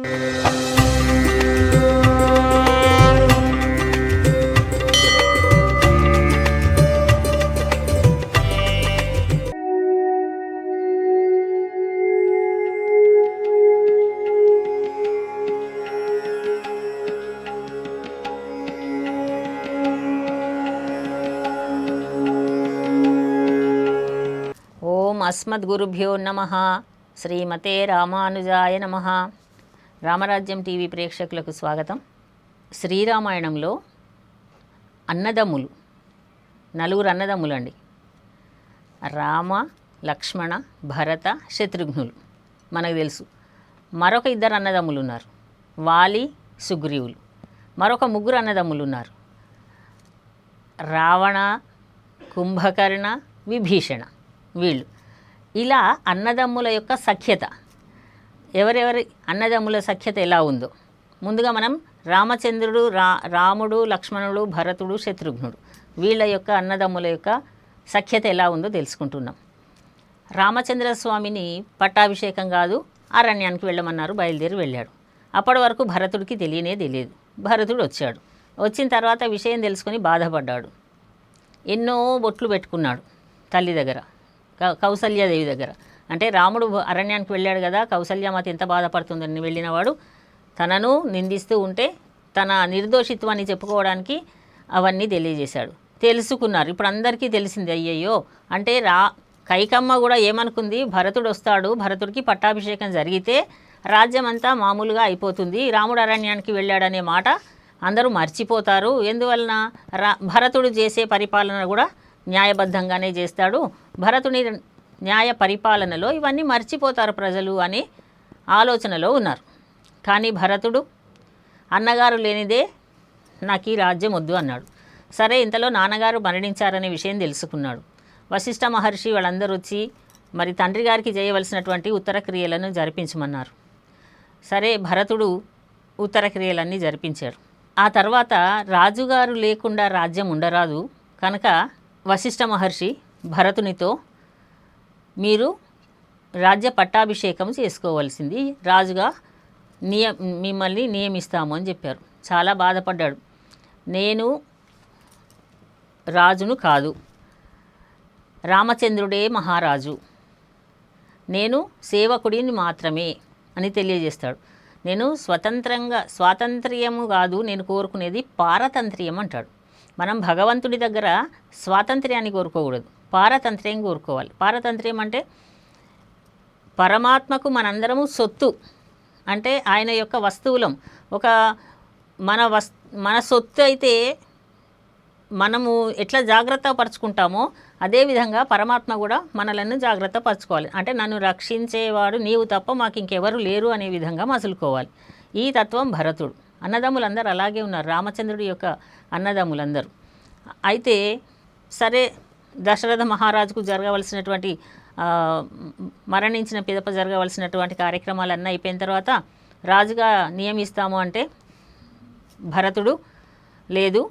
ఓం అస్మద్గురుభ్యో నమ శ్రీమతే రామానుజాయ నమ రామరాజ్యం టీవీ ప్రేక్షకులకు స్వాగతం. శ్రీరామాయణంలో అన్నదమ్ములు నలుగురు అన్నదమ్ములు అండి రామ లక్ష్మణ భరత శత్రుఘ్నులు. మనకు తెలుసు. మరొక ఇద్దరు అన్నదమ్ములు ఉన్నారు వాలి సుగ్రీవులు. మరొక ముగ్గురు అన్నదమ్ములు ఉన్నారు రావణ కుంభకర్ణ విభీషణ వీళ్ళు. ఇలా అన్నదమ్ముల యొక్క సఖ్యత. ఎవరెవరి అన్నదమ్ముల సఖ్యత ఎలా ఉందో. ముందుగా మనం రామచంద్రుడు రా రాముడు లక్ష్మణుడు భరతుడు శత్రుఘ్నుడు వీళ్ళ యొక్క అన్నదమ్ముల యొక్క సఖ్యత ఎలా ఉందో తెలుసుకుంటున్నాం. రామచంద్ర స్వామిని పట్టాభిషేకం కాదు అరణ్యానికి వెళ్ళమన్నారు బయలుదేరి వెళ్ళాడు. అప్పటి వరకు భరతుడికి తెలియనే తెలియదు. భరతుడు వచ్చాడు. వచ్చిన తర్వాత విషయం తెలుసుకొని బాధపడ్డాడు. ఎన్నో బొట్లు పెట్టుకున్నాడు తల్లి దగ్గర కౌసల్యాదేవి దగ్గర. అంటే రాముడు అరణ్యానికి వెళ్ళాడు కదా కౌసల్యమాత ఎంత బాధపడుతుందని వెళ్ళినవాడు తనను నిందిస్తూ ఉంటే తన నిర్దోషిత్వాన్ని చెప్పుకోవడానికి అవన్నీ తెలియజేశాడు. తెలుసుకున్నారు. ఇప్పుడు అందరికీ తెలిసింది అయ్యయ్యో. అంటే రా కైకమ్మ కూడా ఏమనుకుంది? భరతుడు వస్తాడు భరతుడికి పట్టాభిషేకం జరిగితే రాజ్యం అంతా మామూలుగా అయిపోతుంది. రాముడు అరణ్యానికి వెళ్ళాడనే మాట అందరూ మర్చిపోతారు. ఎందువలన? రా భరతుడు చేసే పరిపాలన కూడా న్యాయబద్ధంగానే చేస్తాడు. భరతుని న్యాయ పరిపాలనలో ఇవన్నీ మర్చిపోతారు ప్రజలు అనే ఆలోచనలో ఉన్నారు. కానీ భరతుడు అన్నగారు లేనిదే నాకు ఈ రాజ్యం వద్దు అన్నాడు. సరే ఇంతలో నాన్నగారు మరణించారనే విషయం తెలుసుకున్నాడు. వశిష్ఠ మహర్షి వాళ్ళందరూ వచ్చి మరి తండ్రి గారికి చేయవలసినటువంటి ఉత్తర క్రియలను జరిపించమన్నారు. సరే భరతుడు ఉత్తర క్రియలన్నీ జరిపించాడు. ఆ తర్వాత రాజుగారు లేకుండా రాజ్యం ఉండరాదు. కనుక వశిష్ఠ మహర్షి భరతునితో మీరు రాజ్య పట్టాభిషేకం చేసుకోవాల్సింది. రాజుగా నియ మిమ్మల్ని నియమిస్తాము అని చెప్పారు. చాలా బాధపడ్డాడు. నేను రాజును కాదు. రామచంద్రుడే మహారాజు. నేను సేవకుడిని మాత్రమే అని తెలియజేస్తాడు. నేను స్వతంత్రంగా స్వాతంత్ర్యము కాదు నేను కోరుకునేది పారతంత్ర్యం అంటాడు. మనం భగవంతుడి దగ్గర స్వాతంత్ర్యాన్ని కోరుకోకూడదు. పారతంత్ర్యం కోరుకోవాలి. పారతంత్ర్యం అంటే పరమాత్మకు మనందరము సొత్తు. అంటే ఆయన యొక్క వస్తువులం. ఒక మన వస్ మన సొత్తు అయితే మనము ఎట్లా జాగ్రత్త పరుచుకుంటామో అదేవిధంగా పరమాత్మ కూడా మనలను జాగ్రత్త పరచుకోవాలి. అంటే నన్ను రక్షించేవాడు నీవు తప్ప మాకు ఇంకెవరు లేరు అనే విధంగా మసులుకోవాలి. ఈ తత్వం భరతుడు. అన్నదమ్ములందరూ అలాగే ఉన్నారు. రామచంద్రుడి యొక్క అన్నదమ్ములందరూ. అయితే సరే దశరథ మహారాజుకు జరగవలసినటువంటి మరణించిన పిదప జరగవలసినటువంటి కార్యక్రమాలన్నీ అయిపోయిన తర్వాత రాజుగా నియమిస్తాము అంటే భరతుడు లేదు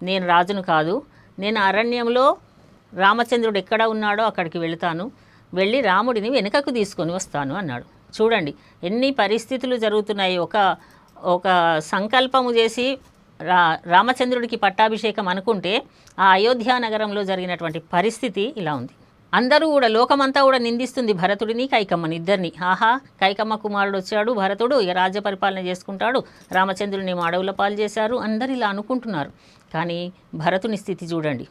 నేను రాజును కాదు నేను అరణ్యంలో రామచంద్రుడు ఎక్కడ ఉన్నాడో అక్కడికి వెళతాను వెళ్ళి రాముడిని వెనుకకు తీసుకొని వస్తాను అన్నాడు. చూడండి ఎన్ని పరిస్థితులు జరుగుతున్నాయి. ఒక ఒక సంకల్పము చేసి రా రామచంద్రుడికి పట్టాభిషేకం అనుకుంటే ఆ అయోధ్య నగరంలో జరిగినటువంటి పరిస్థితి ఇలా ఉంది. అందరూ కూడా లోకమంతా కూడా నిందిస్తుంది భరతుడిని కైకమ్మని ఇద్దరిని. ఆహా కైకమ్మ కుమారుడు వచ్చాడు భరతుడు ఇక రాజ్య పరిపాలన చేసుకుంటాడు రామచంద్రుడిని మాడవుల పాలు చేశారు అందరు ఇలా అనుకుంటున్నారు. కానీ భరతుని స్థితి చూడండి.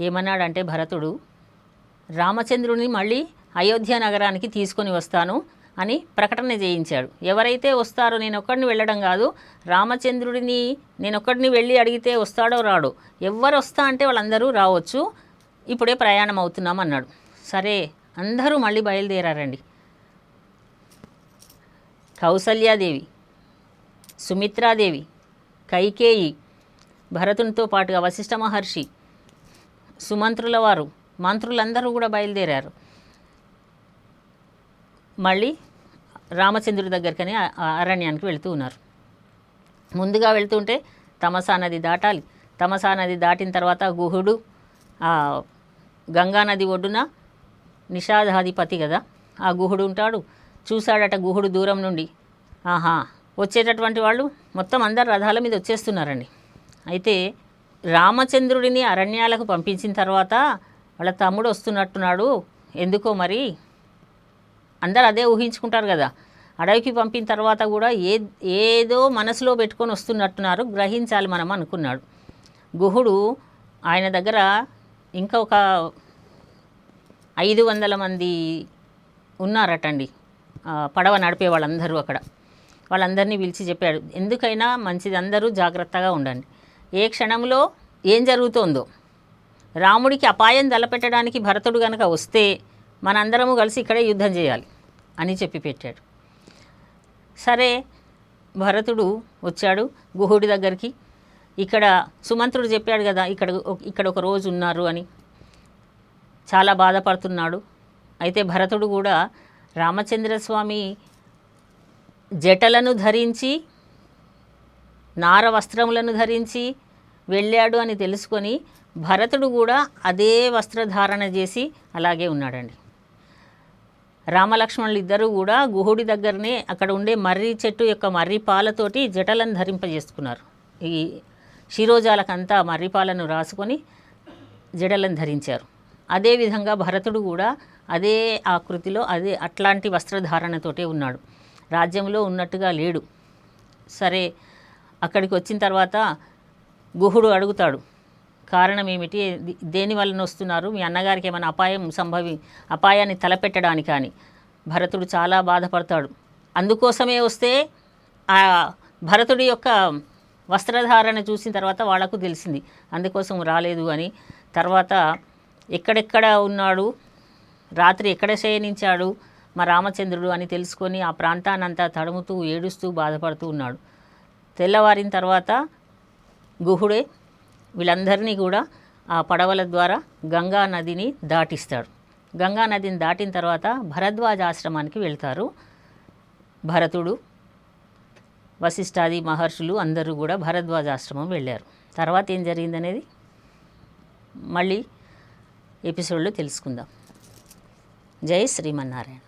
ఏమన్నాడంటే భరతుడు రామచంద్రుని మళ్ళీ అయోధ్య నగరానికి తీసుకొని వస్తాను అని ప్రకటన చేయించాడు. ఎవరైతే వస్తారో నేను ఒక్కడిని వెళ్ళడం కాదు రామచంద్రుడిని నేను ఒక్కడిని వెళ్ళి అడిగితే వస్తాడో రాడో ఎవరు వస్తా అంటే వాళ్ళందరూ రావచ్చు. ఇప్పుడే ప్రయాణం అవుతున్నాం అన్నాడు. సరే అందరూ మళ్ళీ బయలుదేరారండి. కౌసల్యాదేవి సుమిత్రాదేవి కైకేయి భరతునితో పాటుగా వశిష్ఠ మహర్షి సుమంత్రుల వారు మంత్రులందరూ కూడా బయలుదేరారు. మళ్ళీ రామచంద్రుడి దగ్గరికని అరణ్యానికి వెళుతూ ఉన్నారు. ముందుగా వెళ్తుంటే తమసా నది దాటాలి. తమసా నది దాటిన తర్వాత గుహుడు గంగా నది ఒడ్డున నిషాదాధిపతి కదా ఆ గుహుడు ఉంటాడు. చూశాడట గుహుడు దూరం నుండి. ఆహా వచ్చేటటువంటి వాళ్ళు మొత్తం అందరు రథాల మీద వచ్చేస్తున్నారండి. అయితే రామచంద్రుడిని అరణ్యాలకు పంపించిన తర్వాత వాళ్ళ తమ్ముడు వస్తున్నట్టున్నాడు. ఎందుకో మరి? అందరు అదే ఊహించుకుంటారు కదా. అడవికి పంపిన తర్వాత కూడా ఏ ఏదో మనసులో పెట్టుకొని వస్తున్నట్టున్నారు గ్రహించాలి మనం అనుకున్నాడు. గుహుడు ఆయన దగ్గర ఇంకా ఒక ఐదు వందల మంది ఉన్నారటండి. పడవ నడిపే వాళ్ళందరూ అక్కడ. వాళ్ళందరినీ పిలిచి చెప్పాడు ఎందుకైనా మంచిది అందరూ జాగ్రత్తగా ఉండండి. ఏ క్షణంలో ఏం జరుగుతోందో. రాముడికి అపాయం తలపెట్టడానికి భరతుడు కనుక వస్తే మనందరము కలిసి ఇక్కడే యుద్ధం చేయాలి అని చెప్పి పెట్టాడు. సరే భరతుడు వచ్చాడు గుహుడి దగ్గరికి. ఇక్కడ సుమంత్రుడు చెప్పాడు కదా ఇక్కడ ఇక్కడ ఒక రోజు ఉన్నారు అని. చాలా బాధపడుతున్నాడు. అయితే భరతుడు కూడా రామచంద్రస్వామి జటలను ధరించి నార వస్త్రములను ధరించి వెళ్ళాడు అని తెలుసుకొని భరతుడు కూడా అదే వస్త్రధారణ చేసి అలాగే ఉన్నాడండి. రామలక్ష్మణులు ఇద్దరూ కూడా గుహుడి దగ్గరనే అక్కడ ఉండే మర్రి చెట్టు యొక్క మర్రి పాలతోటి జటలను ధరింపజేసుకున్నారు. ఈ శిరోజాలకంతా మర్రి పాలను రాసుకొని జడలను ధరించారు. అదేవిధంగా భరతుడు కూడా అదే ఆకృతిలో అదే అట్లాంటి వస్త్రధారణతోటే ఉన్నాడు. రాజ్యంలో ఉన్నట్టుగా లేడు. సరే అక్కడికి వచ్చిన తర్వాత గుహుడు అడుగుతాడు కారణం ఏమిటి దేని వలన వస్తున్నారు? మీ అన్నగారికి ఏమైనా అపాయం సంభవి అపాయాన్ని తలపెట్టడానికి కానీ భరతుడు చాలా బాధపడతాడు. అందుకోసమే వస్తే ఆ భరతుడి యొక్క వస్త్రధారణ చూసిన తర్వాత వాళ్ళకు తెలిసింది. అందుకోసం రాలేదు అని. తర్వాత ఎక్కడెక్కడ ఉన్నాడు? రాత్రి ఎక్కడ శయనించాడు? మా రామచంద్రుడు అని తెలుసుకొని ఆ ప్రాంతానంతా తడుముతూ ఏడుస్తూ బాధపడుతూ ఉన్నాడు. తెల్లవారిన తర్వాత గుహుడే వీళ్ళందరినీ కూడా ఆ పడవల ద్వారా గంగా నదిని దాటిస్తాడు. గంగా నదిని దాటిన తర్వాత భరద్వాజ ఆశ్రమానికి వెళ్తారు. భరతుడు వశిష్ఠాది మహర్షులు అందరూ కూడా భరద్వాజ ఆశ్రమం వెళ్ళారు. తర్వాత ఏం జరిగిందనేది మళ్ళీ ఎపిసోడ్లో తెలుసుకుందాం. జై శ్రీమన్నారాయణ.